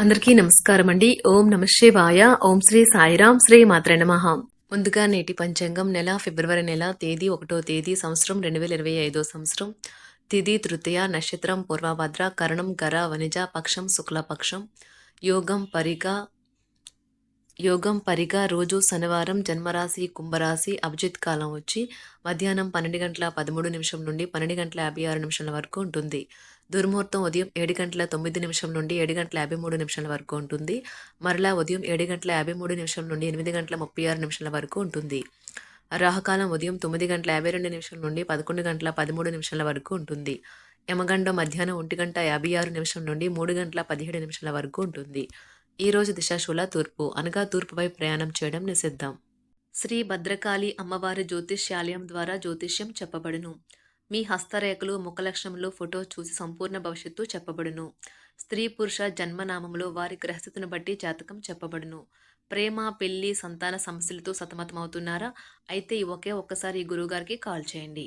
అందరికీ నమస్కారం అండి. ఓం నమ శివాయ. ఓం శ్రీ సాయిరాం శ్రీ మాత్ర నమః. ముందుగా నేటి పంచాంగం నెల ఫిబ్రవరి నెల తేదీ ఒకటో తేదీ సంవత్సరం రెండు వేల ఇరవై ఐదో సంవత్సరం. తిథి తృతీయ నక్షత్రం పూర్వభద్ర కరణం గర వనిజ పక్షం శుక్లపక్షం యోగం పరిగ యోగం పరిగ రోజు శనివారం జన్మరాశి కుంభరాశి అభిజిత్ కాలం వచ్చి మధ్యాహ్నం పన్నెండు గంటల పదమూడు నిమిషం నుండి పన్నెండు గంటల యాభై ఆరు నిమిషాల వరకు ఉంటుంది. దుర్ముహూర్తం ఉదయం ఏడు గంటల తొమ్మిది నిమిషం నుండి ఏడు గంటల యాభై మూడు నిమిషాల వరకు ఉంటుంది. మరలా ఉదయం ఏడు గంటల యాభై మూడు నిమిషం నుండి ఎనిమిది గంటల ముప్పై ఆరు నిమిషాల వరకు ఉంటుంది. రాహకాలం ఉదయం తొమ్మిది గంటల యాభై రెండు నిమిషం నుండి పదకొండు గంటల పదమూడు నిమిషాల వరకు ఉంటుంది. యమగండం మధ్యాహ్నం ఒంటి గంట యాభై ఆరు నిమిషం నుండి మూడు గంటల పదిహేడు నిమిషాల వరకు ఉంటుంది. ఈ రోజు దిశాశూల తూర్పు అనగా తూర్పుపై ప్రయాణం చేయడం నిషిద్ధం. శ్రీ భద్రకాళి అమ్మవారి జ్యోతిష్యాలయం ద్వారా జ్యోతిష్యం చెప్పబడును. మీ హస్తరేఖలు ముఖలక్షణములు ఫోటో చూసి సంపూర్ణ భవిష్యత్తు చెప్పబడును. స్త్రీ పురుష జన్మనామములో వారి గ్రహస్థితిని బట్టి జాతకం చెప్పబడును. ప్రేమ పెళ్ళి సంతాన సమస్యలతో సతమతమవుతున్నారా? అయితే ఒకే ఒక్కసారి ఈ గురువుగారికి కాల్ చేయండి.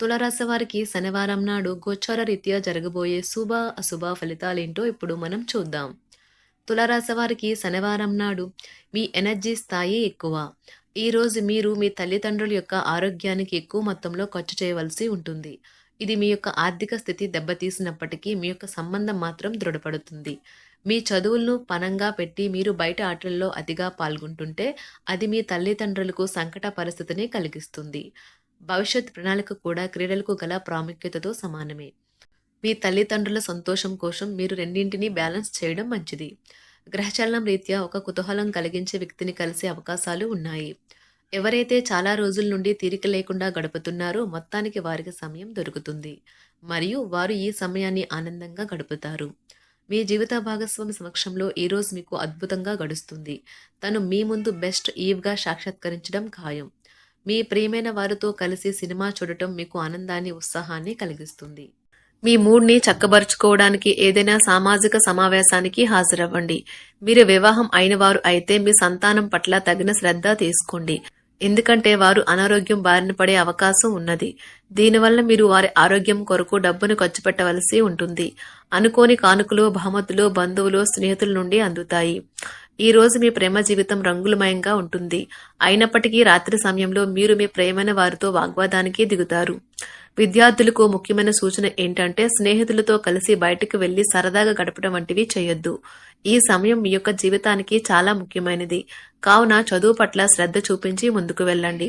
తులరాశి వారికి శనివారం నాడు గోచార రీత్యా జరగబోయే శుభ అశుభ ఫలితాలేంటో ఇప్పుడు మనం చూద్దాం. తులరాశి వారికి శనివారం నాడు మీ ఎనర్జీ స్థాయి ఎక్కువ. ఈరోజు మీరు మీ తల్లిదండ్రుల యొక్క ఆరోగ్యానికి ఎక్కువ మొత్తంలో ఖర్చు చేయవలసి ఉంటుంది. ఇది మీ యొక్క ఆర్థిక స్థితి దెబ్బతీసినప్పటికీ మీ యొక్క సంబంధం మాత్రం దృఢపడుతుంది. మీ చదువులను పనంగా పెట్టి మీరు బయట ఆటల్లో అతిగా పాల్గొంటుంటే అది మీ తల్లిదండ్రులకు సంకట పరిస్థితిని కలిగిస్తుంది. భవిష్యత్ ప్రణాళిక కూడా క్రీడలకు గల ప్రాముఖ్యతతో సమానమే. మీ తల్లిదండ్రుల సంతోషం కోసం మీరు రెండింటినీ బ్యాలెన్స్ చేయడం మంచిది. గ్రహచలనం రీత్యా ఒక కుతూహలం కలిగించే వ్యక్తిని కలిసే అవకాశాలు ఉన్నాయి. ఎవరైతే చాలా రోజుల నుండి తీరిక లేకుండా గడుపుతున్నారో మొత్తానికి వారికి సమయం దొరుకుతుంది. మరియు వారు ఈ సమయాన్ని ఆనందంగా గడుపుతారు. మీ జీవిత భాగస్వామి సమక్షంలో ఈరోజు మీకు అద్భుతంగా గడుస్తుంది. తను మీ ముందు బెస్ట్ ఈవ్గా సాక్షాత్కరించడం ఖాయం. మీ ప్రియమైన వారితో కలిసి సినిమా చూడటం మీకు ఆనందాన్ని ఉత్సాహాన్ని కలిగిస్తుంది. మీ మూడ్ని చక్కబరుచుకోవడానికి ఏదైనా సామాజిక సమావేశానికి హాజరవ్వండి. మీరు వివాహం అయిన వారు అయితే మీ సంతానం పట్ల తగిన శ్రద్ధ తీసుకోండి. ఎందుకంటే వారు అనారోగ్యం బారిన పడే అవకాశం ఉన్నది. దీనివల్ల మీరు వారి ఆరోగ్యం కొరకు డబ్బును ఖర్చు పెట్టవలసి ఉంటుంది. అనుకోని కానుకలు బహుమతులు బంధువులు స్నేహితుల నుండి అందుతాయి. ఈ రోజు మీ ప్రేమ జీవితం రంగులమయంగా ఉంటుంది. అయినప్పటికీ రాత్రి సమయంలో మీరు మీ ప్రేమైన వారితో వాగ్వాదానికి దిగుతారు. విద్యార్థులకు ముఖ్యమైన సూచన ఏంటంటే స్నేహితులతో కలిసి బయటకు వెళ్ళి సరదాగా గడపడం వంటివి చేయొద్దు. ఈ సమయం మీ యొక్క జీవితానికి చాలా ముఖ్యమైనది. కావున చదువు పట్ల శ్రద్ధ చూపించి ముందుకు వెళ్ళండి.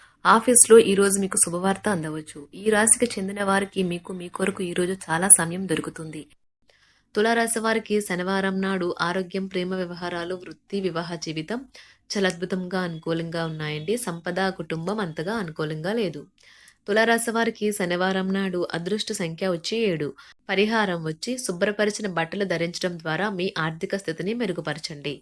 ఆఫీస్లో ఈ రోజు మీకు శుభవార్త అందవచ్చు. ఈ రాశికి చెందిన వారికి మీకు మీ కొరకు ఈ రోజు చాలా సమయం దొరుకుతుంది. తులారాశి వారికి శనివారం నాడు ఆరోగ్యం ప్రేమ వ్యవహారాలు వృత్తి వివాహ జీవితం చాలా అద్భుతంగా అనుకూలంగా ఉన్నాయండి. సంపద కుటుంబం అంతగా అనుకూలంగా లేదు. తులారాశి వారికి శనివారం నాడు అదృష్ట సంఖ్య వచ్చి ఏడు. పరిహారం వచ్చి శుభ్రపరిచిన బట్టలు ధరించడం ద్వారా మీ ఆర్థిక స్థితిని మెరుగుపరచండి.